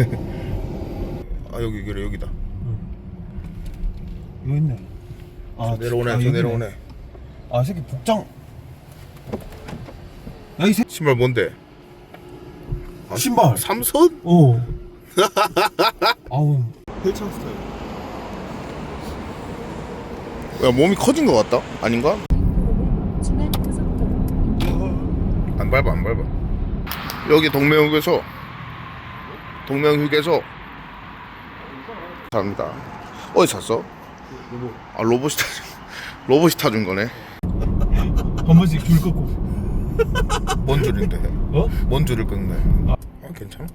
아 여기 그래 여기다. 여기 있네. 아, 내려오네. 아, 저 여기네. 내려오네. 아, 이 새끼 복장. 야, 이 새끼 신발 뭔데? 신발. 삼선? 어. 아우. 헬창 스타일. 야 몸이 커진 것 같다. 아닌가? 중간 고속도로 안 밟아 안 밟아. 여기 동명휴게소. 동명휴게소. 갑니다. 어디 샀어? 아 로봇이 타 로봇이 타준 거네. 한 번씩 줄 꺾고. 뭔 줄인데? 어? 뭔 줄을 끊네. 아 괜찮아?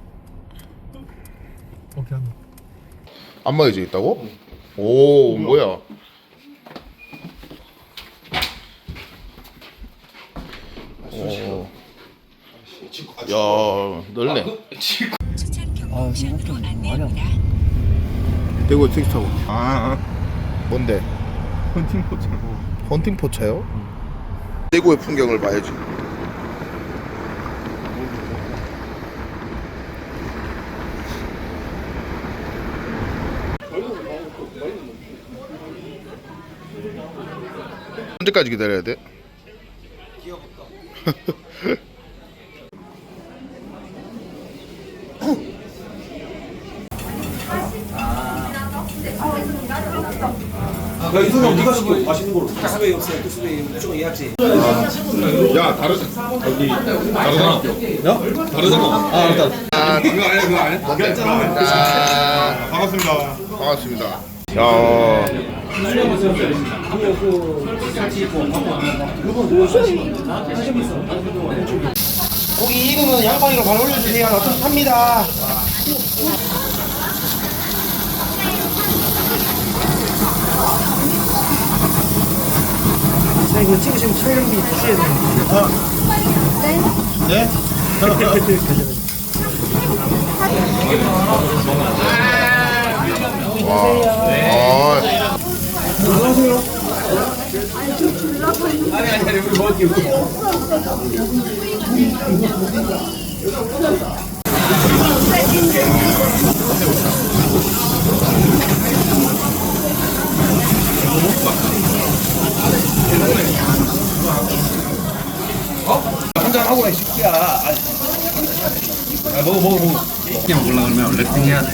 오케이, 한다. 안마의자 있다고? 오 뭐야? 오. 야 넓네. 추천 아, 생각보다 안내합니다. 대구 택시 타고. 아 뭔데? 헌팅 포차. 헌팅 포차요? 대구의 풍경을 봐야지. 언제까지 기다려야 돼? 야, 이소영 네가 시켜 맛있는 거로 투스베이 없어요 투스베이 무조건 예약제 야 다르 여기 다르잖아. 다르잖아. 아, 일단. 아, 이거 아니야 그거 아니야? 아, 반갑습니다 반갑습니다. 야. 고기 익으면 양파기로 바로 올려주세요 어떤 팝니다 이거 찍으시면 촬영비 주셔야 돼요 네? 아, 아니 아니 아니 우리 먹을게요 한잔 하고 해 새끼야 아, 아, 먹어 먹어 먹어 그냥 올라가면 랩핑 해야 돼.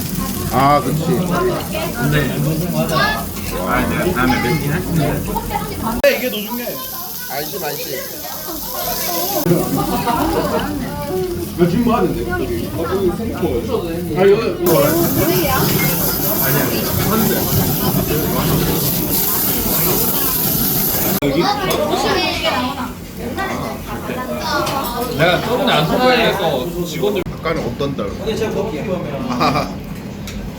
아, 그렇지. 근데 아 내가 다음에 랩핑 할 텐데. 이게 더 중요해 안심 안심. 야 지금 뭐 하는데? 아 여기 내가 저번에 안토바이에서 직원들 아까는 없던 달. 근데 제가 먹기 보면 아,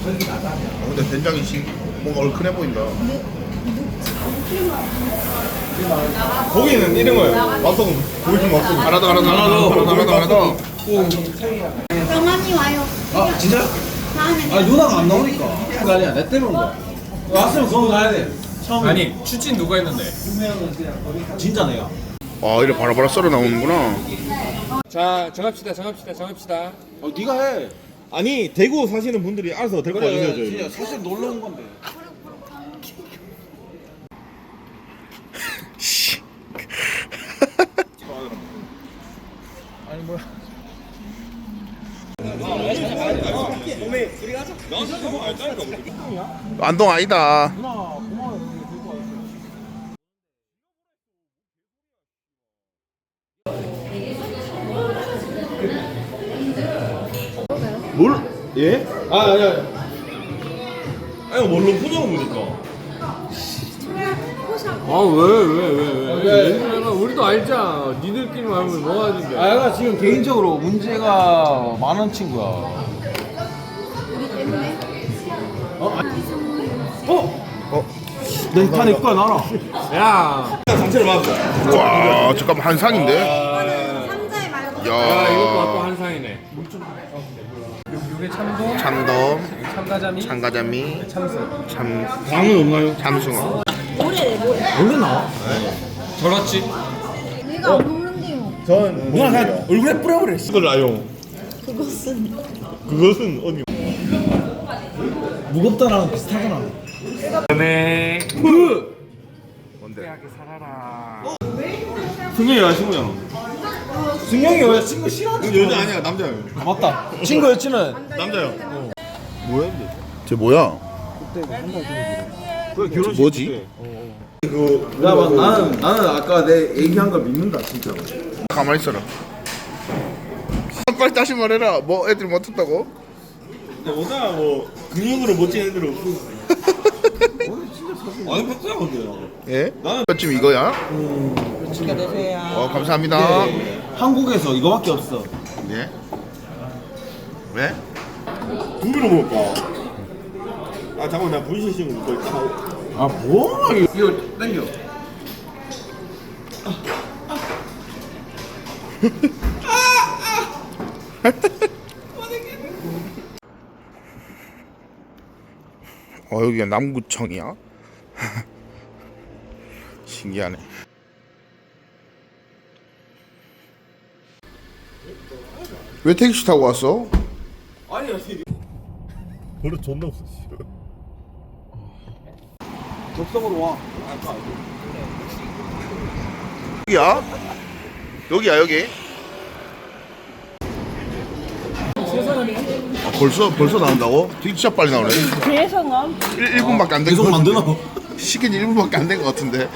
어, 근데 된장이 지 뭔가 얼큰해 보인다. 거기는 이런 거예요. 맛소금. 고기 좀 맛소금. 더, 하나 더, 하나 더, 하나 더. 병원이 와요. 아 진짜? 다음에 아 누나가 안 나오니까 그거 아니야 내 때문에 온 거야 왔으면 그거 가야 돼 처음에 아니 추진 누가 했는데? 진짜 내가 아, 이래 바라바라 썰어 나오는구나. 자 정합시다 정합시다 정합시다. 어 네가 해 아니, 대구 사시는 분들이 알아서 데리고 그래 와주세요, 저희. 진짜 사실 놀러 온 건데 안동 아니다. 뭘? 예? 아, 아니, 아니. 아니, 뭘로 포장은 거니까. 아왜 왜 왜 왜? 왜? 우리도 알자. 니들끼리 말하면 뭐 하는데? 아 얘가 지금 개인적으로 문제가 많은 친구야 어? 어? 어? 내 판에 거야 나라 야, 상체를 맞았어. 와, 잠깐만 한 상인데. 삼자에 말고 야 야, 이것도 또 한상이네. 요게 참돔, 참돔, 참가자미, 참가자미, 참새. 참 장은 없나요? 참숭어. 원래 나와? 저렇지. 내가 안 먹는데요. 전 누나 그냥 얼굴에 뿌려버려 그걸 아용. 그것은 그것은 어디? 무겁다랑 비슷하잖아. 뭔데? 승현이 여자친구야. 승영이 여자친구 싫어하지? 여자 아니야 남자야. 아, 맞다. 친구 여친은 남자야. 뭐야 근데? 쟤 뭐야? 그 결혼식 뭐지? 야, 막 나는 나는 아까 내 얘기한 걸 믿는다 진짜. 가만히 있어라. 빨리 다시 말해라. 뭐 애들이 못 탔다고? 오다 뭐 근육으로 멋진 애들 없고. 아니 팩트야 근데. 예? 나는- 지금 이거야? 맛있게 드세요. 어 감사합니다. 한국에서 이거밖에 없어. 예? 왜? 고기로 먹을까? 아 잠깐만 나 분신 신고 이거 다. 아 뭐야 이거 이거 땡겨. 어 여기가 남구청이야? 신기하네. 왜 택시 타고 왔어? 버릇 존나 없어. 적성으로 와. 여기야? 여기야 여기? 아, 벌써 벌써 나온다고? 진짜 빨리 나오네. 죄송함. 1, 1분밖에 안 된 계속. 만드나? 시킨 1분밖에 안 된 것 같은데.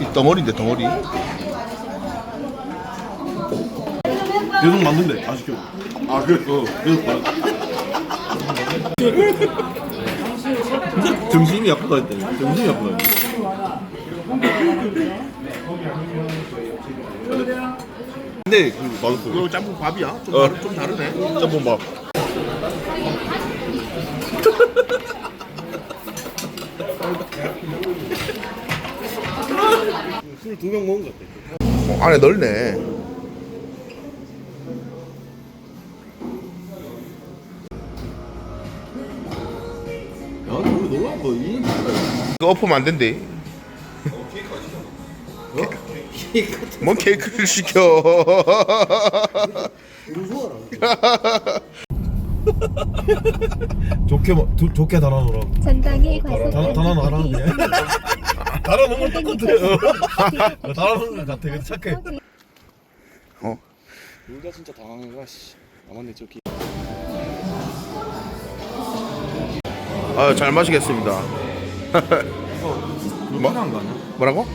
이 덩어리인데 덩어리. 계속 만든대. 아쉽게. 아 그래. 어 계속 만. 정신이 아프다 했대. 정신이 아프다. 했대. 근데 그 맛있어. 이거 짬뽕 밥이야? 좀, 다르, 좀 다르네. 짬뽕 밥. 술두병 먹은 것 같아. 어, 안에 넓네. 야, 우리 놀란 거 이. 그거 엎으면 안 된대. 뭔 케이크를 시켜? 좋게 뭐- 조, 좋게 달아놓으라고. 전방에 과속 달- 달아놓으라고 그냥. 달아놓은 건 똑같아. 어, 달아놓은 건 같아. 근데 착해. 어? 우리가 진짜 당황해가 씨 남았네 저기 아, 잘 마시겠습니다. 뭐? 거 아니야? 뭐라고?